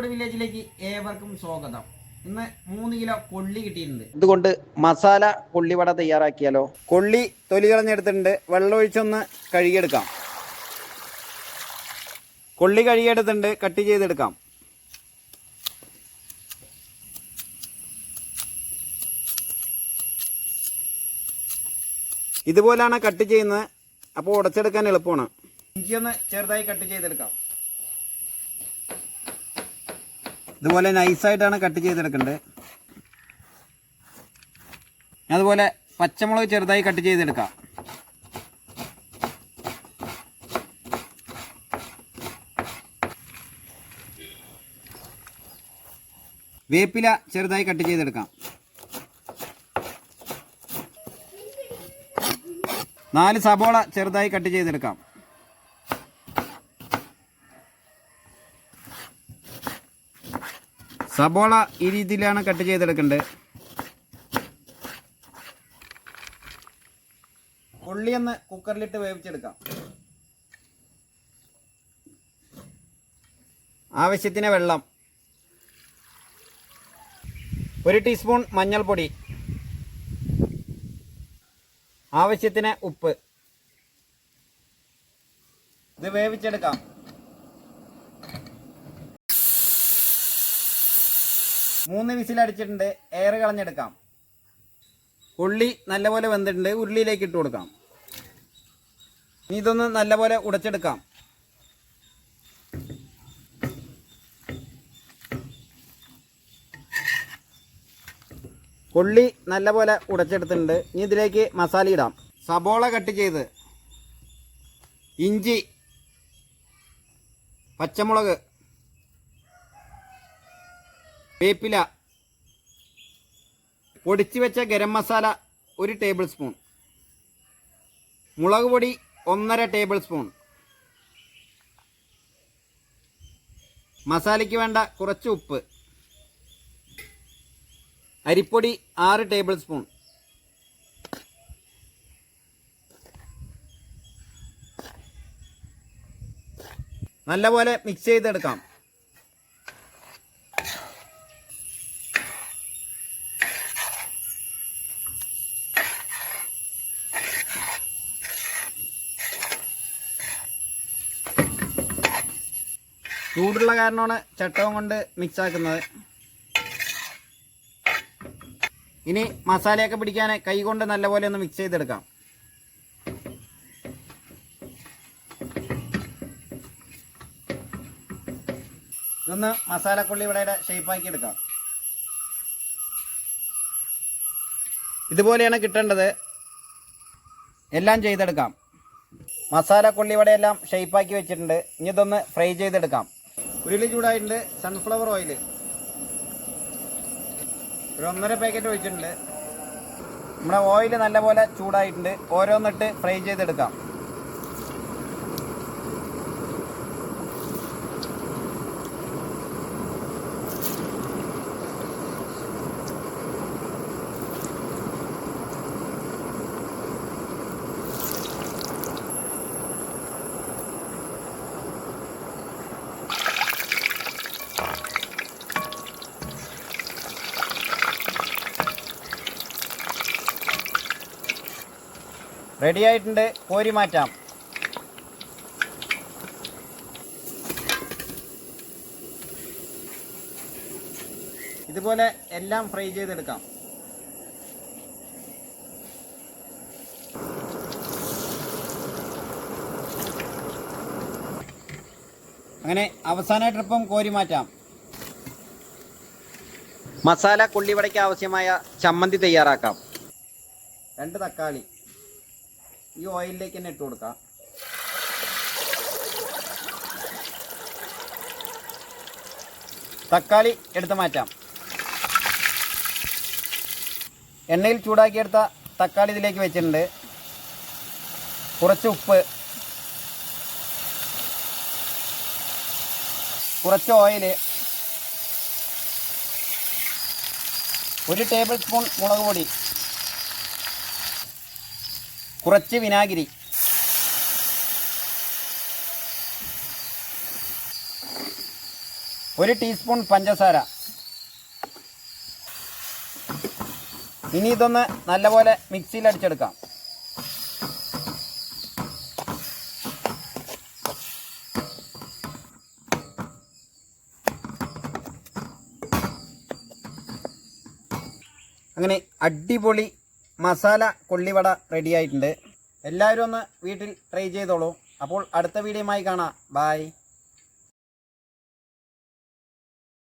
കോഴിക്കോട് വില്ലേജിലേക്ക് ഏവർക്കും സ്വാഗതം. ഇന്ന് മൂന്ന് കിലോ കൊള്ളി കിട്ടിയിട്ടുണ്ട്. ഇതുകൊണ്ട് മസാല കൊള്ളിവട തയ്യാറാക്കിയാലോ? കൊള്ളി തൊലി കളഞ്ഞെടുത്തിട്ടുണ്ട്. വെള്ളം ഒഴിച്ചൊന്ന് കഴുകിയെടുക്കാം. കൊള്ളി കഴുകിയെടുത്തിട്ടുണ്ട്. കട്ട് ചെയ്തെടുക്കാം. ഇതുപോലാണ് കട്ട് ചെയ്യുന്നത്. അപ്പോൾ ഉടച്ചെടുക്കാൻ എളുപ്പമാണ്. ഇഞ്ചിയൊന്ന് ചെറുതായി കട്ട് ചെയ്തെടുക്കാം. ഇതുപോലെ നൈസായിട്ടാണ് കട്ട് ചെയ്തെടുക്കേണ്ടത് അതുപോലെ പച്ചമുളക് ചെറുതായി കട്ട് ചെയ്തെടുക്കാം. വേപ്പില ചെറുതായി കട്ട് ചെയ്തെടുക്കാം. നാല് സബോള ചെറുതായി കട്ട് ചെയ്തെടുക്കാം. സബോള ഈ രീതിയിലാണ് കട്ട് ചെയ്തെടുക്കേണ്ടത് ഉള്ളി ഒന്ന് കുക്കറിലിട്ട് വേവിച്ചെടുക്കാം. ആവശ്യത്തിന് വെള്ളം. ഒരു ടീസ്പൂൺ മഞ്ഞൾപ്പൊടി. ആവശ്യത്തിന് ഉപ്പ്. ഇത് വേവിച്ചെടുക്കാം. മൂന്ന് വിസിലടിച്ചിട്ടുണ്ട് എയർ കളഞ്ഞെടുക്കാം. ഉള്ളി നല്ലപോലെ വെന്തിട്ടുണ്ട് ഉരുളിയിലേക്ക് ഇട്ട് കൊടുക്കാം. ഇനി ഇതൊന്ന് നല്ലപോലെ ഉടച്ചെടുക്കാം. ഉള്ളി നല്ലപോലെ ഉടച്ചെടുത്തിട്ടുണ്ട് ഇനി ഇതിലേക്ക് മസാല ഇടാം. സബോള കട്ട് ചെയ്ത് ഇഞ്ചി പച്ചമുളക് വേപ്പില. പൊടിച്ചു വെച്ച ഗരം മസാല ഒരു ടേബിൾ സ്പൂൺ മുളക് പൊടി ഒന്നര ടേബിൾ സ്പൂൺ മസാലയ്ക്ക് വേണ്ട കുറച്ച് ഉപ്പ്. അരിപ്പൊടി ആറ് ടേബിൾ സ്പൂൺ നല്ലപോലെ മിക്സ് ചെയ്തെടുക്കാം. ചൂടുള്ള കാരണമാണ് ചട്ടവും കൊണ്ട് മിക്സ് ആക്കുന്നത്. ഇനി മസാലയൊക്കെ പിടിക്കാൻ കൈ കൊണ്ട് നല്ലപോലെ ഒന്ന് മിക്സ് ചെയ്തെടുക്കാം. ഇതൊന്ന് മസാലക്കുള്ളി ഇവിടെ ഷേപ്പാക്കി എടുക്കാം. ഇതുപോലെയാണ് കിട്ടേണ്ടത്. എല്ലാം ചെയ്തെടുക്കാം. മസാല കൊള്ളിവടയെല്ലാം ഷേപ്പാക്കി വെച്ചിട്ടുണ്ട്. ഇനി ഇതൊന്ന് ഫ്രൈ ചെയ്തെടുക്കാം. ഉരുളി ചൂടായിട്ടുണ്ട് സൺഫ്ലവർ ഓയിൽ ഒരു ഒന്നര പാക്കറ്റ് ഒഴിച്ചിട്ടുണ്ട്. നമ്മുടെ ഓയിൽ നല്ലപോലെ ചൂടായിട്ടുണ്ട്. ഓരോന്നിട്ട് ഫ്രൈ ചെയ്തെടുക്കാം. റെഡി ആയിട്ടുണ്ട്. കോരി മാറ്റാം. ഇതുപോലെ എല്ലാം ഫ്രൈ ചെയ്തെടുക്കാം. അങ്ങനെ അവസാന ട്രിപ്പും കോരി മാറ്റാം. മസാല കൊള്ളിവടയ്ക്ക് ആവശ്യമായ ചമ്മന്തി തയ്യാറാക്കാം. രണ്ട് തക്കാളി. ഈ ഓയിലിലേക്ക് തന്നെ ഇട്ട് കൊടുക്കാം. തക്കാളി എടുത്ത് മാറ്റാം. എണ്ണയിൽ ചൂടാക്കിയെടുത്ത തക്കാളി ഇതിലേക്ക് വെച്ചിട്ടുണ്ട്. കുറച്ച് ഉപ്പ്. കുറച്ച് ഓയിൽ ഒരു ടേബിൾ സ്പൂൺ മുളക് പൊടി. കുറച്ച് വിനാഗിരി. ഒരു ടീസ്പൂൺ പഞ്ചസാര. ഇനി ഇതൊന്ന് നല്ലപോലെ മിക്സിയിൽ അടിച്ചെടുക്കാം. അങ്ങനെ അടിപൊളി മസാല കൊള്ളിവട റെഡി ആയിട്ടുണ്ട്. എല്ലാവരും ഒന്ന് വീട്ടിൽ ട്രൈ ചെയ്തോളൂ. അപ്പോൾ അടുത്ത വീഡിയോയുമായി കാണാം. ബായ്